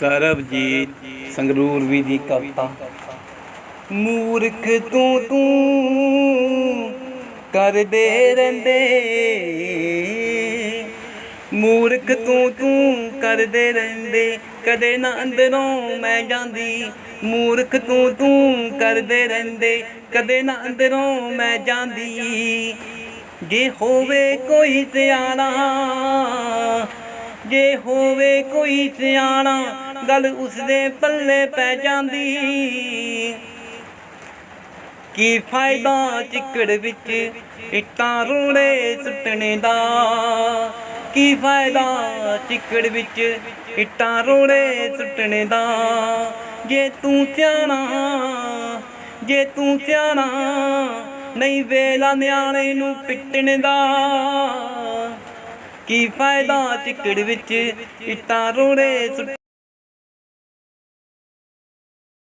ਸਰਬਜੀਤ ਸੰਗਰੂਰ ਵੀ ਦੀ ਕਵਿਤਾ। ਮੂਰਖ ਤੂੰ ਤੂੰ ਕਰਦੇ ਰਹਿੰਦੇ। ਮੂਰਖ ਤੂੰ ਤੂੰ ਕਰਦੇ ਰਹਿੰਦੇ। ਕਦੇ ਨਾ ਅੰਦਰੋਂ ਮੈਂ ਜਾਂਦੀ। ਮੂਰਖ ਤੂੰ ਤੂੰ ਕਰਦੇ ਰਹਿੰਦੇ। ਕਦੇ ਨਾ ਅੰਦਰੋਂ ਮੈਂ ਜਾਂਦੀ। ਜੇ ਹੋਵੇ ਕੋਈ ਸਿਆਣਾ, ਜੇ ਹੋਵੇ ਕੋਈ ਸਿਆਣਾ ਗੱਲ ਉਸਦੇ ਪੱਲੇ ਪੈ ਜਾਂਦੀ। ਕੀ ਫਾਇਦਾ ਚਿੱਕੜ ਵਿੱਚ ਇੱਟਾਂ ਰੋੜੇ ਸੁੱਟਣੇ ਦਾ? ਕੀ ਫਾਇਦਾ ਚਿੱਕੜ ਵਿੱਚ ਇੱਟਾਂ ਰੋੜੇ ਸੁੱਟਣੇ ਦਾ? ਜੇ ਤੂੰ ਸਿਆਣਾ, ਜੇ ਤੂੰ ਸਿਆਣਾ, ਨਹੀਂ ਵੇਲਾ ਨਿਆਣੇ ਨੂੰ ਪਿੱਟਣ ਦਾ। ਕੀ ਫਾਇਦਾ ਚਿੱਕੜ ਵਿੱਚ ਇੱਟਾਂ ਰੋੜੇ ਸੁੱਟ